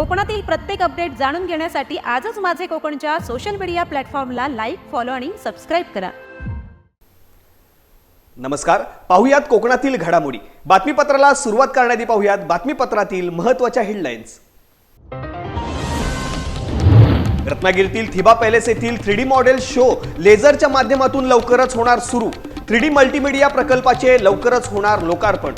कोकणातील प्रत्येक अपडेट जाणून घेण्यासाठी आजच माझे कोकणच्या सोशल मीडिया प्लॅटफॉर्मला लाईक फॉलो आणि सबस्क्राईब करा. नमस्कार पाहुयात कोकणातील घडामोडी. बातमीपत्राला सुरुवात करण्याआधी पाहुयात बातमीपत्रातील महत्त्वाच्या हेडलाईन्स रत्नागिरीतील थिबा पॅलेस येथील थ्री डी मॉडेल शो लेझरच्या माध्यमातून लवकरच होणार सुरू. थ्री डी मल्टीमीडिया प्रकल्पाचे लवकरच होणार लोकार्पण.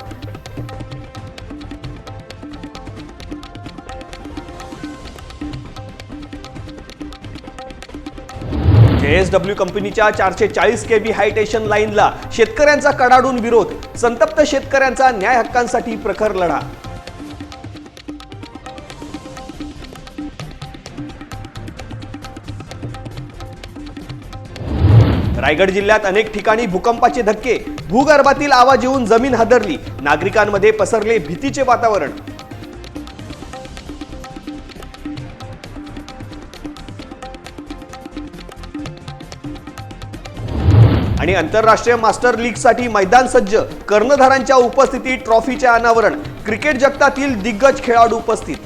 जेएसडब्ल्यू कंपनीच्या चारशे चाळीस के बी हायटेशन लाईनला शेतकऱ्यांचा कडाडून विरोध संतप्त शेतकऱ्यांचा न्याय हक्कांसाठी प्रखर लढा. रायगड जिल्ह्यात अनेक ठिकाणी भूकंपाचे धक्के भूगर्भातील आवाज येऊन जमीन हादरली. नागरिकांमध्ये पसरले भीतीचे वातावरण. आणि आंतरराष्ट्रीय मास्टर लीगसाठी मैदान सज्ज कर्णधारांच्या उपस्थितीत ट्रॉफीचे अनावरण क्रिकेट जगतातील दिग्गज खेळाडू उपस्थित.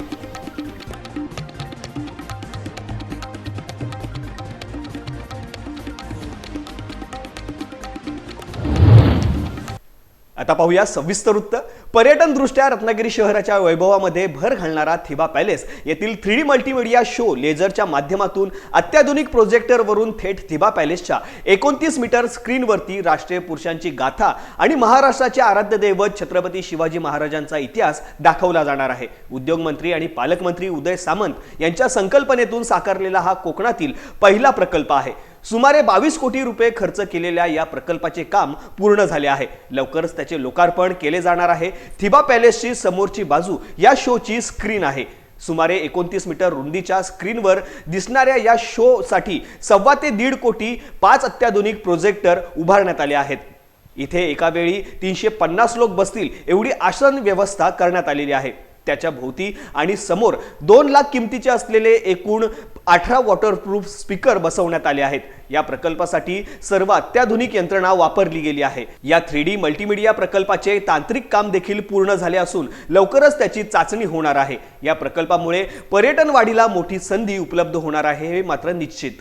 आता पाहूया सविस्तर वृत्त. पर्यटनदृष्ट्या रत्नागिरी शहराच्या वैभवामध्ये भर घालणारा थिबा पॅलेस येथील थ्री डी मल्टीमीडिया शो लेझरच्या माध्यमातून अत्याधुनिक प्रोजेक्टरवरून थेट थिबा पॅलेसच्या एकोणतीस मीटर स्क्रीनवरती राष्ट्रीय पुरुषांची गाथा आणि महाराष्ट्राचे आराध्य दैवत छत्रपती शिवाजी महाराजांचा इतिहास दाखवला जाणार आहे. उद्योगमंत्री आणि पालकमंत्री उदय सामंत यांच्या संकल्पनेतून साकारलेला हा कोकणातील पहिला प्रकल्प आहे. सुमारे बावीस कोटी रुपये खर्च केलेल्या या प्रकल्पाचे काम पूर्ण झाले आहे. लवकरच त्याचे लोकार्पण केले जाणार आहे. थिबा पॅलेसची समोरची बाजू या शोची स्क्रीन आहे. सुमारे एकोणतीस मीटर रुंदीच्या स्क्रीनवर दिसणाऱ्या या शोसाठी सव्वा ते दीड कोटी पाच अत्याधुनिक प्रोजेक्टर उभारण्यात आले आहेत. इथे एकावेळी तीनशे पन्नास लोक बसतील एवढी आसन व्यवस्था करण्यात आलेली आहे. त्याच्या भोवती आणि समोर दोन लाख किमतीचे असलेले एकूण अठरा वॉटरप्रूफ स्पीकर बसवण्यात आले आहेत. या प्रकल्पासाठी सर्व अत्याधुनिक यंत्रणा वापरली गेली आहे. या थ्री डी मल्टीमीडिया प्रकल्पाचे तांत्रिक काम देखील पूर्ण झाले असून लवकरच त्याची चाचणी होणार आहे. या प्रकल्पामुळे पर्यटन वाढीला मोठी संधी उपलब्ध होणार आहे हे मात्र निश्चित.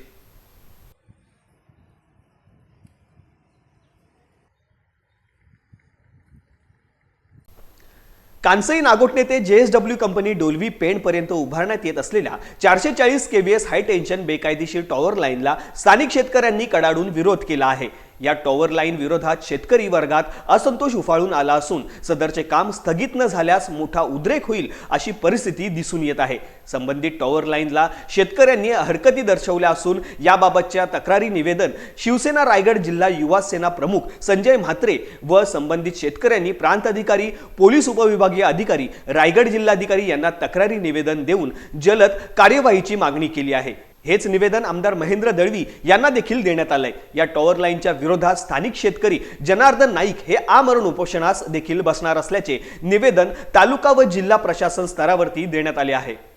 कांसई नागोटणे ते जेएसडब्ल्यू कंपनी डोलवी पेणपर्यंत उभारण्यात येत असलेल्या चारशे चाळीस केव्हीएस हाय टेन्शन बेकायदेशीर टॉवर लाईनला स्थानिक शेतकऱ्यांनी कडाडून विरोध केला आहे. या टॉवर लाईन विरोधात शेतकरी वर्गात असंतोष उफाळून आला असून सदरचे काम स्थगित न झाल्यास मोठा उद्रेक होईल अशी परिस्थिती दिसून येत आहे. संबंधित टॉवर लाईनला शेतकऱ्यांनी हरकती दर्शवल्या असून याबाबतच्या तक्रारी निवेदन शिवसेना रायगड जिल्हा युवा सेना प्रमुख संजय म्हात्रे व संबंधित शेतकऱ्यांनी प्रांताधिकारी पोलीस उपविभागीय अधिकारी रायगड जिल्हाधिकारी यांना तक्रारी निवेदन देऊन जलद कार्यवाहीची मागणी केली आहे. हेच निवेदन आमदार महेंद्र दळवी यांना देखील देण्यात आलंय. या टॉवर लाईनच्या विरोधात स्थानिक शेतकरी जनार्दन नाईक हे आमरण उपोषणास देखील बसणार असल्याचे निवेदन तालुका व जिल्हा प्रशासन स्तरावरती देण्यात आले आहे.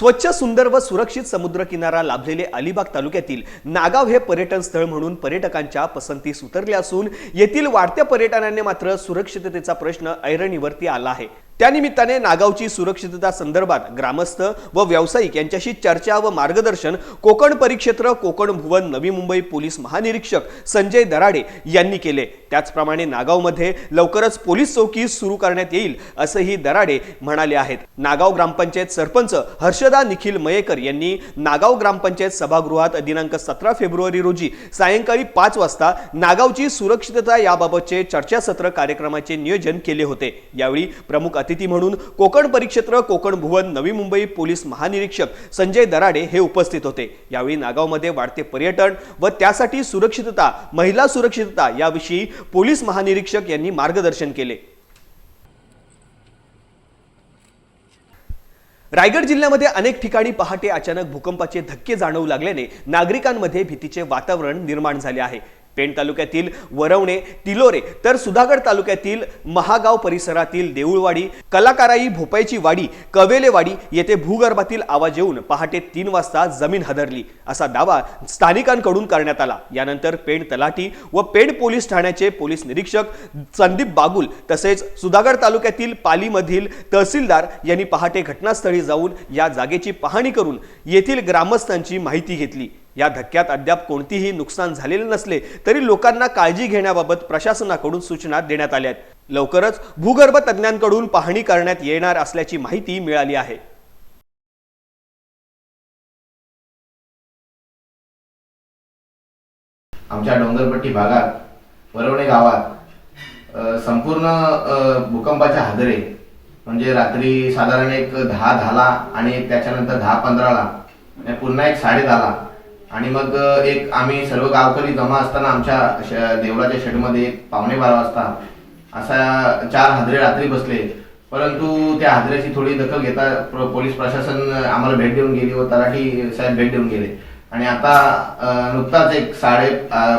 स्वच्छ सुंदर व सुरक्षित समुद्रकिनारा लाभलेले अलिबाग तालुक्यातील नागाव हे पर्यटन स्थळ म्हणून पर्यटकांच्या पसंतीस उतरले असून येथील वाढत्या पर्यटनाने मात्र सुरक्षिततेचा प्रश्न ऐरणीवरती आला आहे. त्यानिमित्ताने नागावची सुरक्षितता संदर्भात ग्रामस्थ व व्यावसायिक यांच्याशी चर्चा व मार्गदर्शन कोकण परिक्षेत्र कोकण भुवन नवी मुंबई पोलीस महानिरीक्षक संजय दराडे यांनी केले. त्याचप्रमाणे नागावमध्ये लवकरच पोलीस चौकी सुरू करण्यात येईल असंही दराडे म्हणाले आहेत. नागाव ग्रामपंचायत सरपंच हर्षदा निखिल मयेकर यांनी नागाव ग्रामपंचायत सभागृहात दिनांक सतरा फेब्रुवारी रोजी सायंकाळी पाच वाजता नागावची सुरक्षितता याबाबतचे चर्चासत्र कार्यक्रमाचे नियोजन केले होते. यावेळी प्रमुख अतिथी म्हणून कोकण परिक्षेत्र कोकण भुवन नवी मुंबई पोलीस महानिरीक्षक संजय दराडे हे उपस्थित होते. यावेळी नागावमध्ये वाढते पर्यटन व त्यासाठी सुरक्षितता महिला सुरक्षितता याविषयी पोलीस महानिरीक्षक यांनी मार्गदर्शन केले. रायगड जिल्ह्यामध्ये अनेक ठिकाणी पहाटे अचानक भूकंपाचे धक्के जाणवू लागल्याने नागरिकांमध्ये भीतीचे वातावरण निर्माण झाले आहे. पेण तालुक्यातील वरवणे तिलोरे तर सुधागड तालुक्यातील महागाव परिसरातील देऊळवाडी कलाकाराई भोपाईची वाडी कवेलेवाडी येथे भूगर्भातील आवाज येऊन पहाटे तीन वाजता जमीन हदरली असा दावा स्थानिकांकडून करण्यात आला. यानंतर पेण तलाठी व पेण पोलीस ठाण्याचे पोलीस निरीक्षक संदीप बागुल तसेच सुधागड तालुक्यातील पालीमधील तहसीलदार यांनी पहाटे घटनास्थळी जाऊन या जागेची पाहणी करून येथील ग्रामस्थांची माहिती घेतली. या धक्क्यात अद्याप कोणतीही नुकसान झालेले नसले तरी लोकांना काळजी घेण्याबाबत प्रशासनाकडून सूचना देण्यात आल्या आहेत. लवकरच भूगर्भ तज्ज्ञांकडून पाहणी करण्यात येणार असल्याची माहिती मिळाली आहे. आमच्या डोंगरपट्टी भागात वरवणे गावात संपूर्ण भूकंपाच्या हादरे म्हणजे रात्री साधारण एक दहा दहाला आणि त्याच्यानंतर दहा पंधराला म्हणजे पुन्हा एक साडे दहाला आणि मग एक आम्ही सर्व गावकरी जमा असताना आमच्या देवळाच्या शेडमध्ये एक पावणे बारा वाजता असा चार हादरे रात्री बसले. परंतु त्या हादऱ्याची थोडी दखल घेता पोलीस प्रशासन आम्हाला भेट देऊन गेली व तलाठी साहेब भेट देऊन गेले. आणि आता नुकताच एक साडे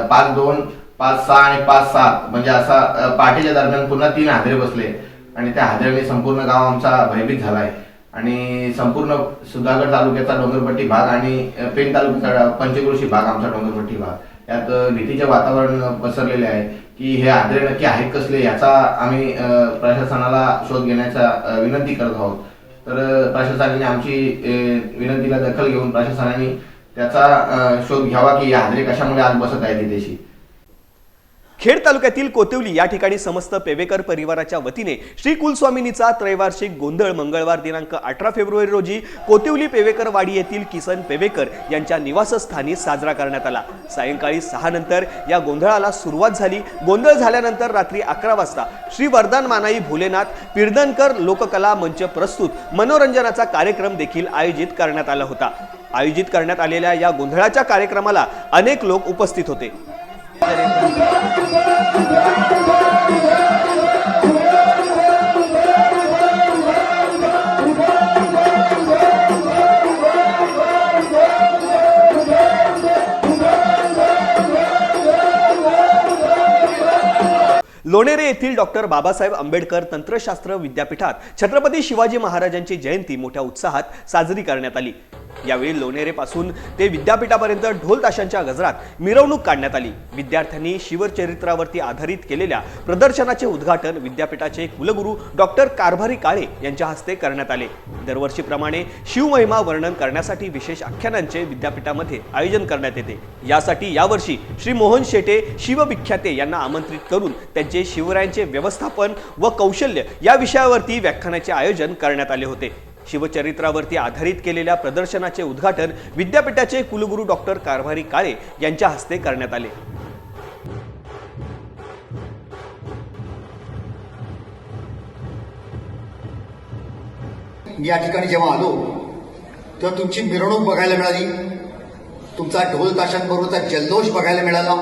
पाच दोन पाच सहा आणि पाच सात म्हणजे असा पाठीच्या दरम्यान पुन्हा तीन हादरे बसले. आणि त्या हादऱ्याने संपूर्ण गाव आमचा भयभीत झालाय. आणि संपूर्ण सुधागड तालुक्याचा डोंगरपट्टी भाग आणि पेण तालुक्याचा पंचक्रोशी भाग आमचा डोंगरपट्टी भाग. यात भीतीचे वातावरण पसरलेले आहे की हे आदरे नक्की आहेत कसले याचा आम्ही प्रशासनाला शोध घेण्याचा विनंती करत आहोत. तर प्रशासनाने आमची विनंतीला दखल घेऊन प्रशासनाने त्याचा शोध घ्यावा की या हादरे कशामुळे आज बसत आहे तिथेशी खेड तालुक्यातील कोतिवली या ठिकाणी समस्त पेवेकर परिवाराच्या वतीने श्री कुलस्वामिनीचा त्रैवार्षिक गोंधळ मंगळवार दिनांक अठरा फेब्रुवारी रोजी कोतिवली पेवेकर वाडी येथील किसन पेवेकर यांच्या निवासस्थानी साजरा करण्यात आला. सायंकाळी सहा नंतर या गोंधळाला सुरुवात झाली. गोंधळ झाल्यानंतर रात्री अकरा वाजता श्री वरदान मानाई भोलेनाथ पिर्दनकर लोककला मंच प्रस्तुत मनोरंजनाचा कार्यक्रम देखील आयोजित करण्यात आला होता. आयोजित करण्यात आलेल्या या गोंधळाच्या कार्यक्रमाला अनेक लोक उपस्थित होते. लोणेरे येथील डॉक्टर बाबासाहेब आंबेडकर तंत्रशास्त्र विद्यापीठात छत्रपती शिवाजी महाराजांची जयंती मोठ्या उत्साहात साजरी करण्यात आली. यावेळी लोणेरेपासून ते विद्यापीठापर्यंत ढोल ताशांच्या गजरात मिरवणूक काढण्यात आली. विद्यार्थ्यांनी शिवचरित्रावरती आधारित केलेल्या प्रदर्शनाचे उद्घाटन विद्यापीठाचे कुलगुरू डॉक्टर कारभारी काळे यांच्या हस्ते करण्यात आले. दरवर्षीप्रमाणे शिवमहिमा वर्णन करण्यासाठी विशेष आख्यानांचे विद्यापीठामध्ये आयोजन करण्यात येते. यासाठी यावर्षी श्री मोहन शेटे शिवविख्याते यांना आमंत्रित करून त्यांचे शिवरायांचे व्यवस्थापन व कौशल्य या विषयावरती व्याख्यानाचे आयोजन करण्यात आले होते. शिवचरित्रावरती आधारित केलेल्या प्रदर्शनाचे उद्घाटन विद्यापीठाचे कुलगुरू डॉक्टर कारभारी काळे यांच्या हस्ते करण्यात आले. मी या ठिकाणी जेव्हा आलो तेव्हा तुमची मिरवणूक बघायला मिळाली. तुमचा ढोल ताशांबरोबरचा जल्लोष बघायला मिळाला.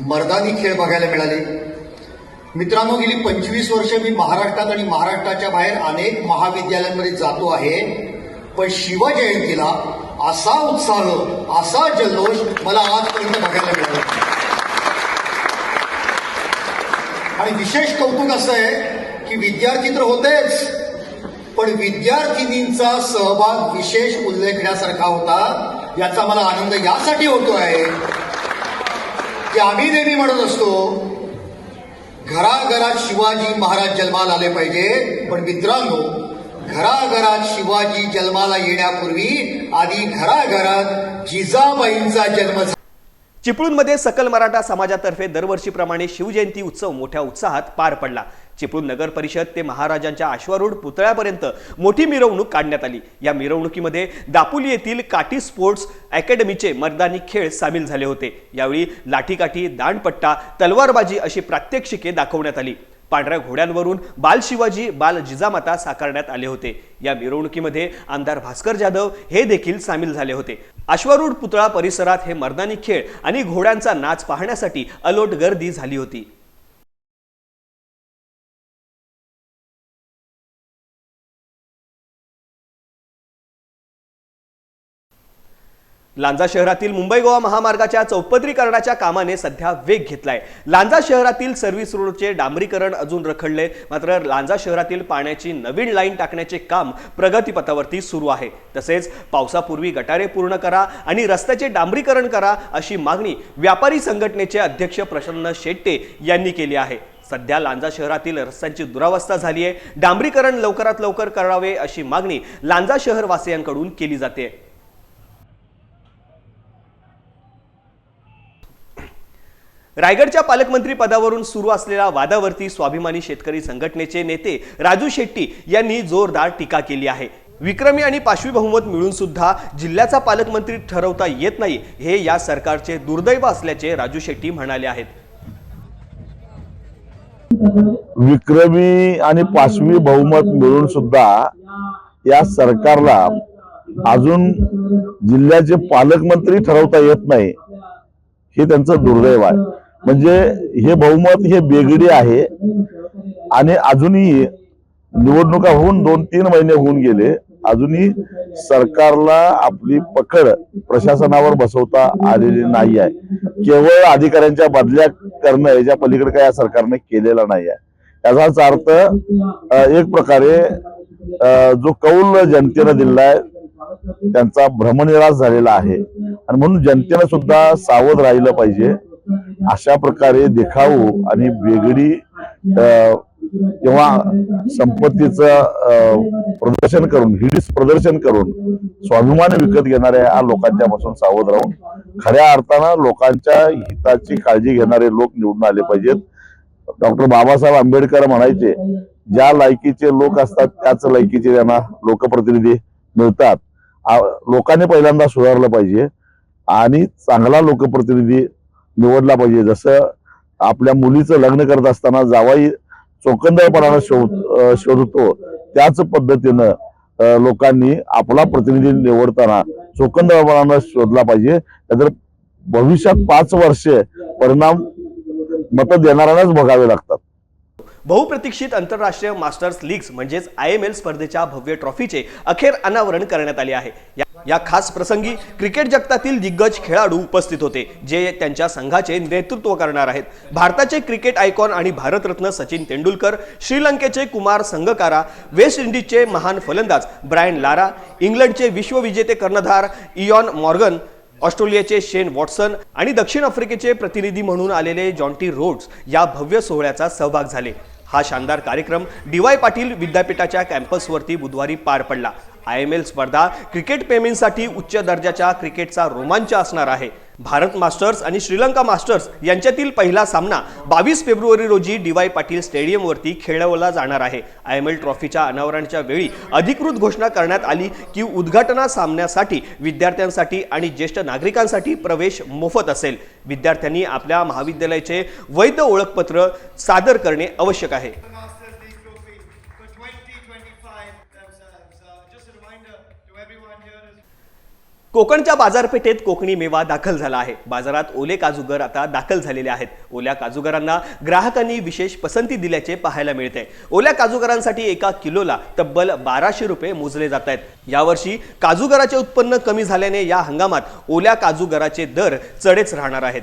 मर्दानी खेळ बघायला मिळाले. मित्रांनो गेली पंचवीस वर्ष मी महाराष्ट्रात आणि महाराष्ट्राच्या बाहेर अनेक महाविद्यालयांमध्ये जातो आहे. पण शिवजयंतीला असा उत्साह असा जल्लोष मला आजपर्यंत बघायला मिळाला. आणि विशेष कौतुक असं आहे की विद्यार्थी तर होतेच पण विद्यार्थिनींचा सहभाग विशेष उल्लेखण्यासारखा होता याचा मला आनंद यासाठी होतो आहे की आम्ही नेहमी म्हणत असतो घराघरात शिवाजी महाराज जन्माला आले पाहिजे. पण मित्रांनो घराघरात शिवाजी जन्माला येण्यापूर्वी आधी घराघरात जिजाबाईंचा जन्म चिपळूणमध्ये सकल मराठा समाजातर्फे दरवर्षीप्रमाणे शिवजयंती उत्सव मोठ्या उत्साहात पार पडला. चिपळूण नगर परिषद ते महाराजांच्या अश्वारूढ पुतळ्यापर्यंत मोठी मिरवणूक काढण्यात आली. या मिरवणुकीमध्ये दापोली येथील काठी स्पोर्ट्स अकॅडमीचे मर्दानी खेळ सामील झाले होते. यावेळी लाठीकाठी दांडपट्टा तलवारबाजी अशी प्रात्यक्षिके दाखवण्यात आली. पांढऱ्या घोड्यांवरून बाल शिवाजी बाल जिजामाता साकारण्यात आले होते. या मिरवणुकीमध्ये आमदार भास्कर जाधव हे देखील सामील झाले होते. अश्वारूढ पुतळा परिसरात हे मर्दानी खेळ आणि घोड्यांचा नाच पाहण्यासाठी अलोट गर्दी झाली होती. लांजा शहरातील मुंबई गोवा महामार्गाच्या चौपदरीकरणाच्या कामाने सध्या वेग घेतलाय. लांजा शहरातील सर्व्हिस रोडचे डांबरीकरण अजून रखडले मात्र लांजा शहरातील पाण्याची नवीन लाईन टाकण्याचे काम प्रगतीपथावरती सुरू आहे. तसेच पावसापूर्वी गटारे पूर्ण करा आणि रस्त्याचे डांबरीकरण करा अशी मागणी व्यापारी संघटनेचे अध्यक्ष प्रसन्न शेट्टे यांनी केली आहे. सध्या लांजा शहरातील रस्त्यांची दुरावस्था झाली आहे डांबरीकरण लवकरात लवकर करावे अशी मागणी लांजा शहरवासियांकडून केली जाते रायगडच्या पालकमंत्री पदावरून सुरू असलेल्या वादावरती स्वाभिमानी शेतकरी संघटनेचे नेते राजू शेट्टी यांनी जोरदार टीका केली आहे. विक्रमी आणि पाशवी बहुमत मिळून सुद्धा जिल्ह्याचा पालकमंत्री ठरवता येत नाही हे या सरकारचे दुर्दैव असल्याचे राजू शेट्टी म्हणाले आहेत. विक्रमी आणि पाचवी बहुमत मिळून सुद्धा या सरकारला अजून जिल्ह्याचे पालकमंत्री ठरवता येत नाही हे त्यांचं दुर्दैव आहे. म्हणजे हे बहुमत हे बेगडी आहे. आणि अजूनही निवडणुका होऊन दोन तीन महिने होऊन गेले. अजूनही सरकारला आपली पकड प्रशासनावर बसवता आलेली नाही आहे. केवळ अधिकाऱ्यांच्या बदल्या करणं याच्या पलीकडे काय या सरकारने केलेलं नाही आहे. याचाच अर्थ एक प्रकारे जो कौल जनतेनं दिलाय त्यांचा भ्रमनिराश झालेला आहे. आणि म्हणून जनतेनं सुद्धा सावध राहिलं पाहिजे. अशा प्रकारे देखाऊ आणि वेगळी किंवा संपत्तीचं प्रदर्शन करून हिडीस प्रदर्शन करून स्वाभिमान विकत घेणाऱ्या या लोकांच्या पासून सावध राहून खऱ्या अर्थानं लोकांच्या हिताची काळजी घेणारे लोक निवडून आले पाहिजेत. डॉक्टर बाबासाहेब आंबेडकर म्हणायचे ज्या लायकीचे लोक असतात त्याच लायकीचे त्यांना लोकप्रतिनिधी मिळतात. लोकांनी पहिल्यांदा सुधारलं पाहिजे आणि चांगला लोकप्रतिनिधी निवडला पाहिजे. जसं आपल्या मुलीचं लग्न करत असताना जावाई चोकंदळपणानं शोध शोधतो त्याच पद्धतीनं लोकांनी आपला प्रतिनिधी निवडताना चोकंदळपणानं शोधला पाहिजे. तर भविष्यात पाच वर्षे परिणाम मत देणाऱ्यांनाच बघावे लागतात. बहुप्रतीक्षित आंतरराष्ट्रीय मास्टर्स लीग्स म्हणजेच आय एम एल स्पर्धेच्या भव्य ट्रॉफीचे अखेर अनावरण करण्यात आले आहे. या- खास प्रसंगी क्रिकेट जगतातील दिग्गज खेळाडू उपस्थित होते जे त्यांच्या संघाचे नेतृत्व करणार आहेत. भारताचे क्रिकेट आयकॉन आणि भारतरत्न सचिन तेंडुलकर श्रीलंकेचे कुमार संगकारा वेस्ट इंडिजचे महान फलंदाज ब्रायन लारा इंग्लंडचे विश्वविजेते कर्णधार इयॉन मॉर्गन ऑस्ट्रेलियाचे शेन वॉटसन आणि दक्षिण आफ्रिकेचे प्रतिनिधी म्हणून आलेले जॉन्टी रोड्स या भव्य सोहळ्याचा सहभाग झाले. हा शानदार कार्यक्रम डी वाय पाटील विद्यापीठाच्या कॅम्पसवरती बुधवारी पार पडला. आय एम एल स्पर्धा क्रिकेट प्रेमींसाठी उच्च दर्जाच्या क्रिकेटचा रोमांच असणार आहे. भारत मास्टर्स आणि श्रीलंका मास्टर्स यांच्यातील पहिला सामना बावीस फेब्रुवारी रोजी डी वाय पाटील स्टेडियमवरती खेळवला जाणार आहे. आय एम एल ट्रॉफीच्या अनावरणाच्या वेळी अधिकृत घोषणा करण्यात आली की उद्घाटना सामन्यासाठी विद्यार्थ्यांसाठी आणि ज्येष्ठ नागरिकांसाठी प्रवेश मोफत असेल. विद्यार्थ्यांनी आपल्या महाविद्यालयाचे वैध ओळखपत्र सादर करणे आवश्यक आहे. कोकणच्या बाजारपेठेत कोकणी मेवा दाखल झाला आहे. बाजारात ओले काजूगर आता दाखल झालेले आहेत. ओल्या काजूगरांना ग्राहकांनी विशेष पसंती दिल्याचे पाहायला मिळते. ओल्या काजूगरांसाठी एका किलोला तब्बल बाराशे रुपये मोजले जात आहेत. यावर्षी काजूगराचे उत्पन्न कमी झाल्याने या हंगामात ओल्या काजूगराचे दर चढेच राहणार आहेत.